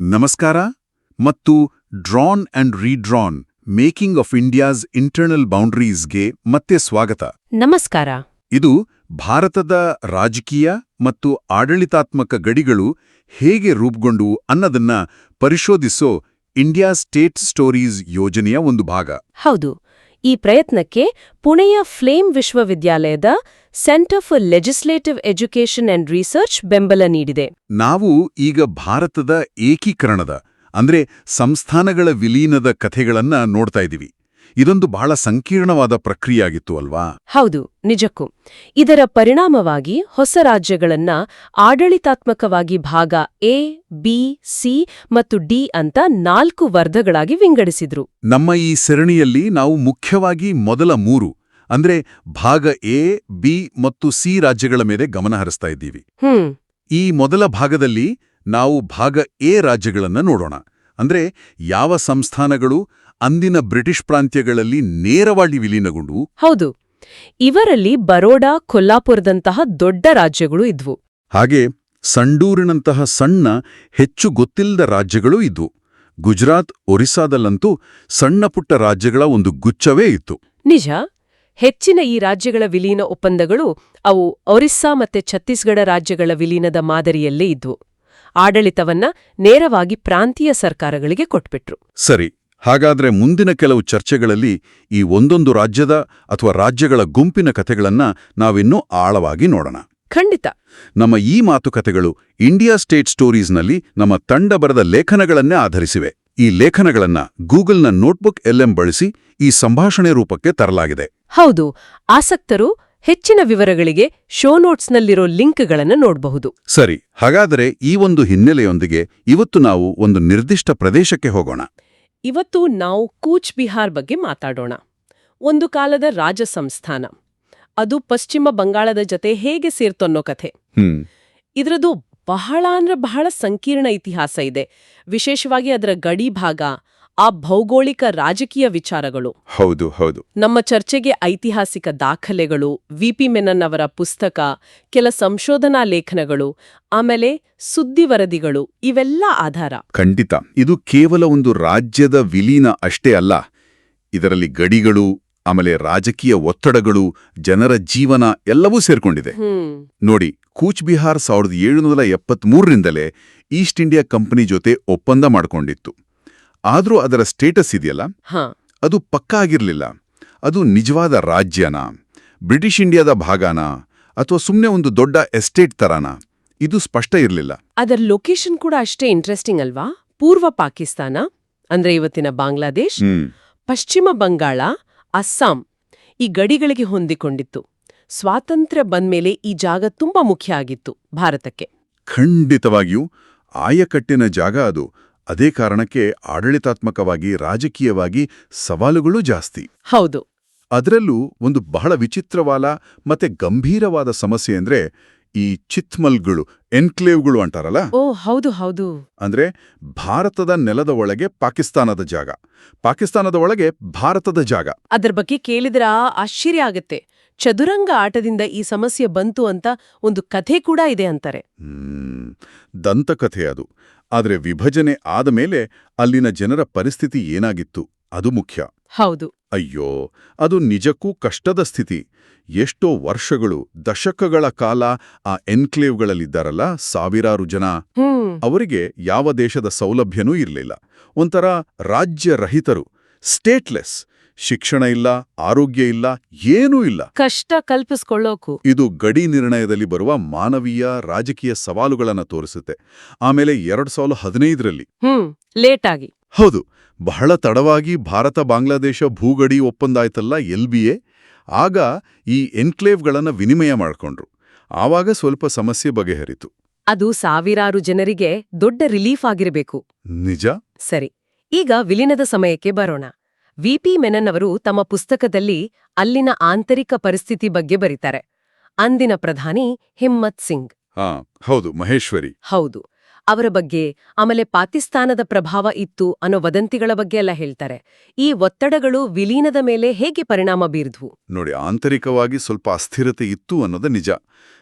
ನಮಸ್ಕಾರ ಮತ್ತು drawn and redrawn making of India's internal ಬೌಂಡ್ರೀಸ್ಗೆ ಮತ್ತೆ ಸ್ವಾಗತ. ನಮಸ್ಕಾರ. ಇದು ಭಾರತದ ರಾಜಕೀಯ ಮತ್ತು ಆಡಳಿತಾತ್ಮಕ ಗಡಿಗಳು ಹೇಗೆ ರೂಪುಗೊಂಡು ಅನ್ನೋದನ್ನ ಪರಿಶೋಧಿಸೋ ಇಂಡಿಯಾ ಸ್ಟೇಟ್ ಸ್ಟೋರೀಸ್ ಯೋಜನೆಯ ಒಂದು ಭಾಗ. ಹೌದು. ಈ ಪ್ರಯತ್ನಕ್ಕೆ ಪುಣೆಯ ಫ್ಲೇಮ್ ವಿಶ್ವವಿದ್ಯಾಲಯದ centre for legislative education and research ಬೆಂಬಲ ನೀಡಿದೆ. ನಾವು ಈಗ ಭಾರತದ ಏಕೀಕರಣದ, ಅಂದ್ರೆ ಸಂಸ್ಥಾನಗಳ ವಿಲೀನದ ಕಥೆಗಳನ್ನ ನೋಡ್ತಾ ಇದ್ದೀವಿ. ಇದೊಂದು ಬಹಳ ಸಂಕೀರ್ಣವಾದ ಪ್ರಕ್ರಿಯೆಯಾಗಿತ್ತು ಅಲ್ವಾ? ಹೌದು ನಿಜಕ್ಕೂ. ಇದರ ಪರಿಣಾಮವಾಗಿ ಹೊಸ ರಾಜ್ಯಗಳನ್ನ ಆಡಳಿತಾತ್ಮಕವಾಗಿ ಭಾಗ ಎ ಬಿ ಸಿ ಮತ್ತು ಡಿ ಅಂತ ನಾಲ್ಕು ವರ್ಧಗಳಾಗಿ ವಿಂಗಡಿಸಿದ್ರು. ನಮ್ಮ ಈ ಸರಣಿಯಲ್ಲಿ ನಾವು ಮುಖ್ಯವಾಗಿ ಮೊದಲ ಮೂರು ಅಂದ್ರೆ ಭಾಗ ಎ ಬಿ ಮತ್ತು ಸಿ ರಾಜ್ಯಗಳ ಮೇಲೆ ಗಮನ ಹರಿಸ್ತಾ ಇದ್ದೀವಿ. ಹ್ಮ್. ಈ ಮೊದಲ ಭಾಗದಲ್ಲಿ ನಾವು ಭಾಗ ಎ ರಾಜ್ಯಗಳನ್ನ ನೋಡೋಣ. ಅಂದ್ರೆ ಯಾವ ಸಂಸ್ಥಾನಗಳು ಅಂದಿನ ಬ್ರಿಟಿಷ್ ಪ್ರಾಂತ್ಯಗಳಲ್ಲಿ ನೇರವಾಗಿ ವಿಲೀನಗೊಂಡು ಹೌದು. ಇವರಲ್ಲಿ ಬರೋಡಾ ಕೊಲ್ಲಾಪುರದಂತಹ ದೊಡ್ಡ ರಾಜ್ಯಗಳು ಇದ್ವು. ಹಾಗೆ ಸಂಡೂರಿನಂತಹ ಸಣ್ಣ ಹೆಚ್ಚು ಗೊತ್ತಿಲ್ಲದ ರಾಜ್ಯಗಳೂ ಇದ್ವು. ಗುಜರಾತ್ ಒರಿಸ್ಸಾದಲ್ಲಂತೂ ಸಣ್ಣ ಪುಟ್ಟ ರಾಜ್ಯಗಳ ಒಂದು ಗುಚ್ಛವೇ ಇತ್ತು. ನಿಜ. ಹೆಚ್ಚಿನ ಈ ರಾಜ್ಯಗಳ ವಿಲೀನ ಒಪ್ಪಂದಗಳು ಅವು ಒರಿಸ್ಸಾ ಮತ್ತೆ ಛತ್ತೀಸ್ಗಢ ರಾಜ್ಯಗಳ ವಿಲೀನದ ಮಾದರಿಯಲ್ಲೇ ಇದ್ವು. ಆಡಳಿತವನ್ನ ನೇರವಾಗಿ ಪ್ರಾಂತೀಯ ಸರ್ಕಾರಗಳಿಗೆ ಕೊಟ್ಬಿಟ್ರು. ಸರಿ. ಹಾಗಾದ್ರೆ ಮುಂದಿನ ಕೆಲವು ಚರ್ಚೆಗಳಲ್ಲಿ ಈ ಒಂದೊಂದು ರಾಜ್ಯದ ಅಥವಾ ರಾಜ್ಯಗಳ ಗುಂಪಿನ ಕಥೆಗಳನ್ನ ನಾವಿನ್ನೂ ಆಳವಾಗಿ ನೋಡೋಣ. ಖಂಡಿತ. ನಮ್ಮ ಈ ಮಾತುಕತೆಗಳು ಇಂಡಿಯಾ ಸ್ಟೇಟ್ ಸ್ಟೋರೀಸ್ನಲ್ಲಿ ನಮ್ಮ ತಂಡ ಬರೆದ ಲೇಖನಗಳನ್ನೇ ಆಧರಿಸಿವೆ. ಈ ಲೇಖನಗಳನ್ನ ಗೂಗಲ್ನ ನೋಟ್ಬುಕ್ ಎಲ್ಎಂ ಬಳಸಿ ಈ ಸಂಭಾಷಣೆ ರೂಪಕ್ಕೆ ತರಲಾಗಿದೆ. ಹೌದು ಆಸಕ್ತರು ಹೆಚ್ಚಿನ ವಿವರಗಳಿಗೆ ಶೋ ನೋಟ್ಸ್ನಲ್ಲಿರೋ ಲಿಂಕ್ಗಳನ್ನು ನೋಡಬಹುದು. ಸರಿ ಹಾಗಾದರೆ ಈ ಒಂದು ಹಿನ್ನೆಲೆಯೊಂದಿಗೆ ಇವತ್ತು ನಾವು ಒಂದು ನಿರ್ದಿಷ್ಟ ಪ್ರದೇಶಕ್ಕೆ ಹೋಗೋಣ. ಇವತ್ತು ನಾವು ಕೂಚ್ ಬಿಹಾರ್ ಬಗ್ಗೆ ಮಾತಾಡೋಣ. ಒಂದು ಕಾಲದ ರಾಜ ಸಂಸ್ಥಾನ. ಅದು ಪಶ್ಚಿಮ ಬಂಗಾಳದ ಜೊತೆ ಹೇಗೆ ಸೇರ್ತನ್ನೋ ಕಥೆ. ಇದರದು ಬಹಳ ಅಂದ್ರೆ ಬಹಳ ಸಂಕೀರ್ಣ ಇತಿಹಾಸ ಇದೆ. ವಿಶೇಷವಾಗಿ ಅದರ ಗಡಿ ಭಾಗ ಆ ಭೌಗೋಳಿಕ ರಾಜಕೀಯ ವಿಚಾರಗಳು. ಹೌದು ಹೌದು. ನಮ್ಮ ಚರ್ಚೆಗೆ ಐತಿಹಾಸಿಕ ದಾಖಲೆಗಳು ವಿಪಿ ಮೆನನ್ ಅವರ ಪುಸ್ತಕ ಕೆಲ ಸಂಶೋಧನಾ ಲೇಖನಗಳು ಆಮೇಲೆ ಸುದ್ದಿ ವರದಿಗಳು ಇವೆಲ್ಲ ಆಧಾರ. ಖಂಡಿತ. ಇದು ಕೇವಲ ಒಂದು ರಾಜ್ಯದ ವಿಲೀನ ಅಷ್ಟೇ ಅಲ್ಲ. ಇದರಲ್ಲಿ ಗಡಿಗಳು ಆಮೇಲೆ ರಾಜಕೀಯ ಒತ್ತಡಗಳು ಜನರ ಜೀವನ ಎಲ್ಲವೂ ಸೇರ್ಕೊಂಡಿದೆ. ನೋಡಿ ಕೂಚ್ ಬಿಹಾರ್ ಸಾವಿರದ ಏಳುನೂರ ಎಪ್ಪತ್ಮೂರರಿಂದಲೇ ಈಸ್ಟ್ ಇಂಡಿಯಾ ಕಂಪನಿ ಜೊತೆ ಒಪ್ಪಂದ ಮಾಡ್ಕೊಂಡಿತ್ತು. ಆದ್ರೂ ಅದರ ಸ್ಟೇಟಸ್ ಇದೆಯಲ್ಲ? ಹಾ. ಅದು ಪಕ್ಕಾ ಆಗಿರಲಿಲ್ಲ. ಅದು ನಿಜವಾದ ರಾಜ್ಯನ? ಬ್ರಿಟಿಷ್ ಇಂಡಿಯಾದ ಭಾಗನ? ಅಥವಾ ಸುಮ್ಮನೆ ಒಂದು ದೊಡ್ಡ ಎಸ್ಟೇಟ್ ತರಾನ? ಇದು ಸ್ಪಷ್ಟ ಇರಲಿಲ್ಲ. ಅದರ ಲೊಕೇಶನ್ ಕೂಡ ಅಷ್ಟೇ ಇಂಟ್ರೆಸ್ಟಿಂಗ್ ಅಲ್ವಾ? ಪೂರ್ವ ಪಾಕಿಸ್ತಾನ? ಅಂದ್ರೆ ಇವತ್ತಿನ ಬಾಂಗ್ಲಾದೇಶ್? ಪಶ್ಚಿಮ ಬಂಗಾಳ? ಅಸ್ಸಾಂ? ಈ ಗಡಿಗಳಿಗೆ ಹೊಂದಿಕೊಂಡಿತ್ತು. ಸ್ವಾತಂತ್ರ್ಯ ಬಂದ್ಮೇಲೆ ಈ ಜಾಗ ತುಂಬಾ ಮುಖ್ಯ ಆಗಿತ್ತು ಭಾರತಕ್ಕೆ. ಖಂಡಿತವಾಗಿಯೂ ಆಯಕಟ್ಟಿನ ಜಾಗ ಅದು. ಅದೇ ಕಾರಣಕ್ಕೆ ಆಡಳಿತಾತ್ಮಕವಾಗಿ ರಾಜಕೀಯವಾಗಿ ಸವಾಲುಗಳು ಜಾಸ್ತಿ. ಹೌದು. ಅದರಲ್ಲೂ ಒಂದು ಬಹಳ ವಿಚಿತ್ರವಾದ ಮತ್ತೆ ಗಂಭೀರವಾದ ಸಮಸ್ಯೆ ಅಂದ್ರೆ ಈ ಚಿತ್ಮಲ್ಗಳು ಎನ್ಕ್ಲೇವ್ಗಳು ಅಂತಾರಲ್ಲ ಓ ಹೌದು ಹೌದು. ಅಂದ್ರೆ ಭಾರತದ ನೆಲದ ಒಳಗೆ ಪಾಕಿಸ್ತಾನದ ಜಾಗ. ಪಾಕಿಸ್ತಾನದ ಒಳಗೆ ಭಾರತದ ಜಾಗ. ಅದ್ರ ಬಗ್ಗೆ ಕೇಳಿದ್ರ ಆಶ್ಚರ್ಯ ಆಗತ್ತೆ. ಚದುರಂಗ ಆಟದಿಂದ ಈ ಸಮಸ್ಯೆ ಬಂತು ಅಂತ ಒಂದು ಕಥೆ ಕೂಡ ಇದೆ ಅಂತಾರೆ. ದಂತಕಥೆ ಅದು. ಆದರೆ ವಿಭಜನೆ ಆದ ಮೇಲೆ ಅಲ್ಲಿನ ಜನರ ಪರಿಸ್ಥಿತಿ ಏನಾಗಿತ್ತು? ಅದು ಮುಖ್ಯ. ಹೌದು. ಅಯ್ಯೋ ಅದು ನಿಜಕ್ಕೂ ಕಷ್ಟದ ಸ್ಥಿತಿ. ಎಷ್ಟೋ ವರ್ಷಗಳು ದಶಕಗಳ ಕಾಲ ಆ ಎನ್ಕ್ಲೇವ್ಗಳಲ್ಲಿದ್ದಾರಲ್ಲ ಸಾವಿರಾರು ಜನ. ಅವರಿಗೆ ಯಾವ ದೇಶದ ಸೌಲಭ್ಯನೂ ಇರಲಿಲ್ಲ. ಒಂಥರ ರಾಜ್ಯರಹಿತರು ಸ್ಟೇಟ್ಲೆಸ್ ಶಿಕ್ಷಣ ಇಲ್ಲ ಆರೋಗ್ಯ ಇಲ್ಲ ಏನೂ ಇಲ್ಲ. ಕಷ್ಟ ಕಲ್ಪಿಸ್ಕೊಳ್ಳೋಕು. ಇದು ಗಡಿ ನಿರ್ಣಯದಲ್ಲಿ ಬರುವ ಮಾನವೀಯ ರಾಜಕೀಯ ಸವಾಲುಗಳನ್ನು ತೋರಿಸುತ್ತೆ. ಆಮೇಲೆ ಎರಡ್ ಸಾವಿರದ ಹದಿನೈದರಲ್ಲಿ. ಹ್ಮ್ ಲೇಟ್ ಆಗಿ ಹೌದು ಬಹಳ ತಡವಾಗಿ ಭಾರತ ಬಾಂಗ್ಲಾದೇಶ ಭೂಗಡಿ ಒಪ್ಪಂದ ಆಯ್ತಲ್ಲ ಎಲ್ ಬಿ ಎ? ಆಗ ಈ ಎನ್ಕ್ಲೇವ್ಗಳನ್ನು ವಿನಿಮಯ ಮಾಡ್ಕೊಂಡ್ರು. ಆವಾಗ ಸ್ವಲ್ಪ ಸಮಸ್ಯೆ ಬಗೆಹರಿತು. ಅದು ಸಾವಿರಾರು ಜನರಿಗೆ ದೊಡ್ಡ ರಿಲೀಫ್ ಆಗಿರಬೇಕು. ನಿಜ? ಸರಿ ಈಗ ವಿಲೀನದ ಸಮಯಕ್ಕೆ ಬರೋಣ. ವಿಪಿ ಮೆನನ್ ಅವರು ತಮ್ಮ ಪುಸ್ತಕದಲ್ಲಿ ಅಲ್ಲಿನ ಆಂತರಿಕ ಪರಿಸ್ಥಿತಿ ಬಗ್ಗೆ ಬರೀತಾರೆ. ಅಂದಿನ ಪ್ರಧಾನಿ ಹಿಮ್ಮತ್ ಸಿಂಗ್. ಹಾ ಹೌದು ಮಹೇಶ್ವರಿ. ಹೌದು. ಅವರ ಬಗ್ಗೆ ಆಮೇಲೆ ಪಾಕಿಸ್ತಾನದ ಪ್ರಭಾವ ಇತ್ತು ಅನ್ನೋ ವದಂತಿಗಳ ಬಗ್ಗೆ ಎಲ್ಲ ಹೇಳ್ತಾರೆ. ಈ ಒತ್ತಡಗಳು ವಿಲೀನದ ಮೇಲೆ ಹೇಗೆ ಪರಿಣಾಮ ಬೀರಿದ್ವು? ನೋಡಿ ಆಂತರಿಕವಾಗಿ ಸ್ವಲ್ಪ ಅಸ್ಥಿರತೆ ಇತ್ತು ಅನ್ನೋದು ನಿಜ.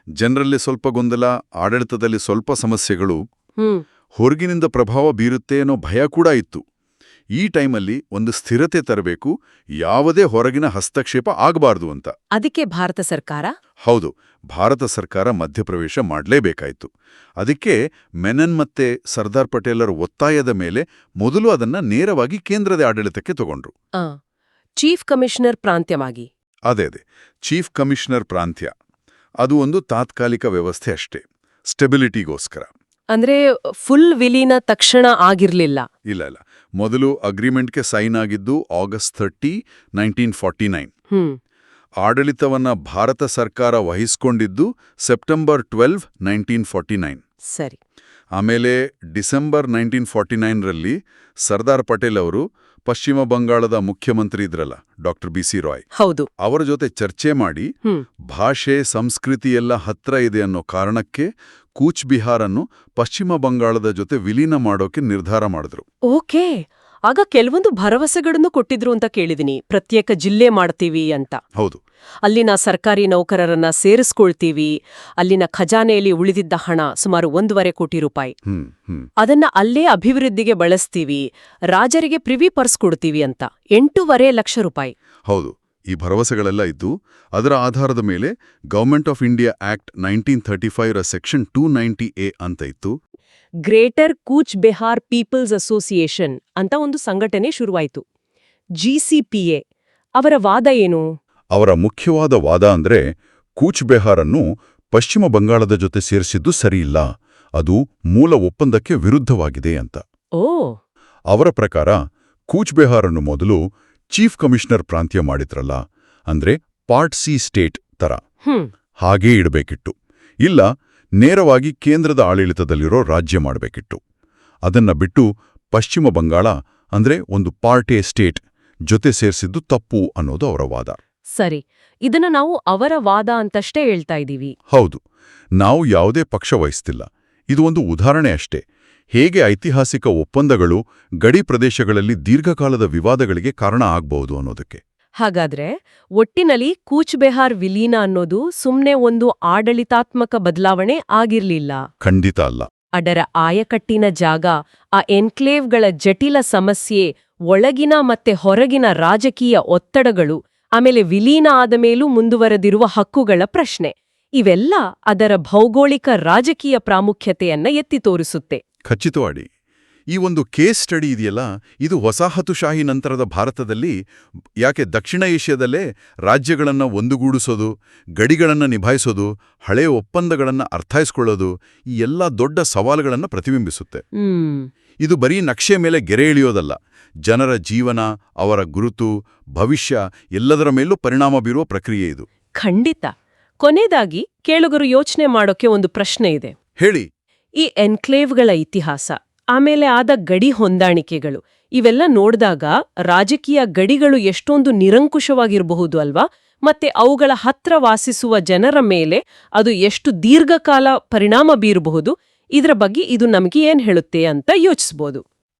ಜನರಲ್ಲಿ ಸ್ವಲ್ಪ ಗೊಂದಲ ಆಡಳಿತದಲ್ಲಿ ಸ್ವಲ್ಪ ಸಮಸ್ಯೆಗಳು. ಹೊರಗಿನಿಂದ ಪ್ರಭಾವ ಬೀರುತ್ತೆ ಅನ್ನೋ ಭಯ ಕೂಡ ಇತ್ತು. ಈ ಟೈಮಲ್ಲಿ ಒಂದು ಸ್ಥಿರತೆ ತರಬೇಕು ಯಾವುದೇ ಹೊರಗಿನ ಹಸ್ತಕ್ಷೇಪ ಆಗಬಾರದು ಅಂತ. ಅದಕ್ಕೆ ಭಾರತ ಸರ್ಕಾರ? ಹೌದು ಭಾರತ ಸರ್ಕಾರ ಮಧ್ಯಪ್ರವೇಶ ಮಾಡಲೇಬೇಕಾಯಿತು. ಅದಕ್ಕೆ ಮೆನನ್ ಮತ್ತೆ ಸರ್ದಾರ್ ಪಟೇಲರ ಒತ್ತಾಯದ ಮೇಲೆ ಮೊದಲು ಅದನ್ನ ನೇರವಾಗಿ ಕೇಂದ್ರದ ಆಡಳಿತಕ್ಕೆ ತಗೊಂಡ್ರು. ಚೀಫ್ ಕಮಿಷನರ್ ಪ್ರಾಂತ್ಯವಾಗಿ. ಅದೇ ಅದೇ ಚೀಫ್ ಕಮಿಷನರ್ ಪ್ರಾಂತ್ಯ. ಅದು ಒಂದು ತಾತ್ಕಾಲಿಕ ವ್ಯವಸ್ಥೆ ಅಷ್ಟೇ ಸ್ಟೆಬಿಲಿಟಿಗೋಸ್ಕರ. ಅಂದ್ರೆ ಫುಲ್ ವಿಲೀನ ತಕ್ಷಣ ಆಗಿರ್ಲಿಲ್ಲ. ಇಲ್ಲ ಇಲ್ಲ. ಮೊದಲು ಅಗ್ರಿಮೆಂಟ್ಗೆ ಸೈನ್ ಆಗಿದ್ದು August thirty nineteen forty nine ಆಡಳಿತವನ್ನ Bharat ಸರ್ಕಾರ ವಹಿಸ್ಕೊಂಡಿದ್ದು September twelve nineteen forty nine ಸರಿ. ಆಮೇಲೆ ಡಿಸೆಂಬರ್ ನೈನ್ಟೀನ್ ಫಾರ್ಟಿ ನೈನ್ರಲ್ಲಿ ಸರ್ದಾರ್ ಪಟೇಲ್ ಅವರು ಪಶ್ಚಿಮ ಬಂಗಾಳದ ಮುಖ್ಯಮಂತ್ರಿ ಇದ್ರಲ್ಲ ಡಾಕ್ಟರ್ ಬಿ ಸಿ ರಾಯ್. ಹೌದು. ಅವರ ಜೊತೆ ಚರ್ಚೆ ಮಾಡಿ ಭಾಷೆ ಸಂಸ್ಕೃತಿ ಎಲ್ಲ ಹತ್ರ ಇದೆ ಅನ್ನೋ ಕಾರಣಕ್ಕೆ ಕೂಚ್ ಬಿಹಾರನ್ನು ಪಶ್ಚಿಮ ಬಂಗಾಳದ ಜೊತೆ ವಿಲೀನ ಮಾಡೋಕೆ ನಿರ್ಧಾರ ಮಾಡಿದ್ರು. ಓಕೆ. ಆಗ ಕೆಲವೊಂದು ಭರವಸೆಗಳನ್ನು ಕೊಟ್ಟಿದ್ರು ಅಂತ ಕೇಳಿದಿನಿ. ಪ್ರತ್ಯೇಕ ಜಿಲ್ಲೆ ಮಾಡ್ತೀವಿ ಅಂತ. ಹೌದು. ಅಲ್ಲಿನ ಸರ್ಕಾರಿ ನೌಕರರನ್ನ ಸೇರಿಸ್ಕೊಳ್ತೀವಿ. ಅಲ್ಲಿನ ಖಜಾನೆಯಲ್ಲಿ ಉಳಿದಿದ್ದ ಹಣ ಸುಮಾರು ಒಂದೂವರೆ ಕೋಟಿ ರೂಪಾಯಿ. ಅದನ್ನ ಅಲ್ಲೇ ಅಭಿವೃದ್ಧಿಗೆ ಬಳಸ್ತೀವಿ. ರಾಜರಿಗೆ ಪ್ರಿವಿ ಪರ್ಸ್ ಕೊಡ್ತೀವಿ ಅಂತ. ಎಂಟೂವರೆ ಲಕ್ಷ ರೂಪಾಯಿ. ಹೌದು ಈ ಭರವಸೆಗಳೆಲ್ಲ ಇದ್ದು ಅದರ ಆಧಾರದ ಮೇಲೆ government of India act nineteen thirty five ರ ಸೆಕ್ಷನ್ ಟೂ ನೈಂಟಿ ಎ ಅಂತ ಇತ್ತು. Greater Cooch Behar people's association ಅಂತ ಒಂದು ಸಂಘಟನೆ ಶುರುವಾಯಿತು. ಜಿಸಿಪಿಎ ಅವರ ವಾದ ಏನು? ಅವರ ಮುಖ್ಯವಾದ ವಾದ ಅಂದ್ರೆ ಕೂಚ್ ಬೆಹಾರನ್ನು ಪಶ್ಚಿಮ ಬಂಗಾಳದ ಜೊತೆ ಸೇರಿಸಿದ್ದು ಸರಿಯಿಲ್ಲ. ಅದು ಮೂಲ ಒಪ್ಪಂದಕ್ಕೆ ವಿರುದ್ಧವಾಗಿದೆ ಅಂತ. ಓ. ಅವರ ಪ್ರಕಾರ ಕೂಚ್ ಬೆಹಾರನ್ನು ಮೊದಲು ಚೀಫ್ ಕಮಿಷನರ್ ಪ್ರಾಂತ್ಯ ಮಾಡಿದ್ರಲ್ಲ ಅಂದ್ರೆ ಪಾರ್ಟ್ ಸಿ ಸ್ಟೇಟ್ ತರ. ಹಾಗೇ ಇಡಬೇಕಿತ್ತು. ಇಲ್ಲ ನೇರವಾಗಿ ಕೇಂದ್ರದ ಆಡಳಿತದಲ್ಲಿರೋ ರಾಜ್ಯ ಮಾಡಬೇಕಿತ್ತು. ಅದನ್ನ ಬಿಟ್ಟು ಪಶ್ಚಿಮ ಬಂಗಾಳ ಅಂದ್ರೆ ಒಂದು ಪಾರ್ಟ್ ಎ ಸ್ಟೇಟ್ ಜೊತೆ ಸೇರಿಸಿದ್ದು ತಪ್ಪು ಅನ್ನೋದು ಅವರ ವಾದ. ಸರಿ ಇದನ್ನ ನಾವು ಅವರ ವಾದ ಅಂತಷ್ಟೇ ಹೇಳ್ತಾ ಇದ್ದೀವಿ. ಹೌದು ನಾವು ಯಾವುದೇ ಪಕ್ಷ ವಹಿಸ್ತಿಲ್ಲ. ಇದು ಒಂದು ಉದಾಹರಣೆ ಅಷ್ಟೇ. ಹೇಗೆ ಐತಿಹಾಸಿಕ ಒಪ್ಪಂದಗಳು ಗಡಿ ಪ್ರದೇಶಗಳಲ್ಲಿ ದೀರ್ಘಕಾಲದ ವಿವಾದಗಳಿಗೆ ಕಾರಣ ಆಗಬಹುದು ಅನ್ನೋದಕ್ಕೆ? ಹಾಗಾದ್ರೆ ಒಟ್ಟಿನಲ್ಲಿ ಕೂಚ್ ಬೆಹಾರ್ ವಿಲೀನ ಅನ್ನೋದು ಸುಮ್ನೆ ಒಂದು ಆಡಳಿತಾತ್ಮಕ ಬದಲಾವಣೆ ಆಗಿರ್ಲಿಲ್ಲ. ಖಂಡಿತ ಅಲ್ಲ. ಅದರ ಆಯಕಟ್ಟಿನ ಜಾಗ ಆ ಎನ್ಕ್ಲೇವ್ಗಳ ಜಟಿಲ ಸಮಸ್ಯೆ ಒಳಗಿನ ಮತ್ತೆ ಹೊರಗಿನ ರಾಜಕೀಯ ಒತ್ತಡಗಳು ಆಮೇಲೆ ವಿಲೀನ ಆದ ಮೇಲೂ ಮುಂದುವರೆದಿರುವ ಹಕ್ಕುಗಳ ಪ್ರಶ್ನೆ. ಇವೆಲ್ಲ ಅದರ ಭೌಗೋಳಿಕ ರಾಜಕೀಯ ಪ್ರಾಮುಖ್ಯತೆಯನ್ನ ಎತ್ತಿ ತೋರಿಸುತ್ತೆ. ಖಚಿತವಾಡಿ ಈ ಒಂದು ಕೇಸ್ ಸ್ಟಡಿ ಇದೆಯಲ್ಲ ಇದು ವಸಾಹತುಶಾಹಿ ನಂತರದ ಭಾರತದಲ್ಲಿ ಯಾಕೆ ದಕ್ಷಿಣ ಏಷ್ಯಾದಲ್ಲೇ ರಾಜ್ಯಗಳನ್ನು ಒಂದುಗೂಡಿಸೋದು ಗಡಿಗಳನ್ನು ನಿಭಾಯಿಸೋದು ಹಳೆಯ ಒಪ್ಪಂದಗಳನ್ನು ಅರ್ಥೈಸ್ಕೊಳ್ಳೋದು ಈ ಎಲ್ಲ ದೊಡ್ಡ ಸವಾಲುಗಳನ್ನು ಪ್ರತಿಬಿಂಬಿಸುತ್ತೆ. ಇದು ಬರೀ ನಕ್ಷೆ ಮೇಲೆ ಗೆರೆ ಎಳೆಯೋದಲ್ಲ ಜನರ ಜೀವನ ಅವರ ಗುರುತು ಭವಿಷ್ಯ ಎಲ್ಲದರ ಮೇಲೂ ಪರಿಣಾಮ ಬೀರುವ ಪ್ರಕ್ರಿಯೆ ಇದು. ಖಂಡಿತ. ಕೊನೆಯದಾಗಿ ಕೇಳುಗರು ಯೋಚನೆ ಮಾಡೋಕೆ ಒಂದು ಪ್ರಶ್ನೆ ಇದೆ. ಹೇಳಿ. ಈ ಎನ್ಕ್ಲೇವ್ಗಳ ಇತಿಹಾಸ ಆಮೇಲೆ ಆದ ಗಡಿ ಹೊಂದಾಣಿಕೆಗಳು ಇವೆಲ್ಲ ನೋಡಿದಾಗ ರಾಜಕೀಯ ಗಡಿಗಳು ಎಷ್ಟೊಂದು ನಿರಂಕುಶವಾಗಿರಬಹುದು ಅಲ್ವಾ? ಮತ್ತೆ ಅವುಗಳ ಹತ್ರ ವಾಸಿಸುವ ಜನರ ಮೇಲೆ ಅದು ಎಷ್ಟು ದೀರ್ಘಕಾಲ ಪರಿಣಾಮ ಬೀರಬಹುದು? ಇದರ ಬಗ್ಗೆ ಇದು ನಮಗೆ ಏನ್ ಹೇಳುತ್ತೆ ಅಂತ ಯೋಚಿಸ್ಬೋದು.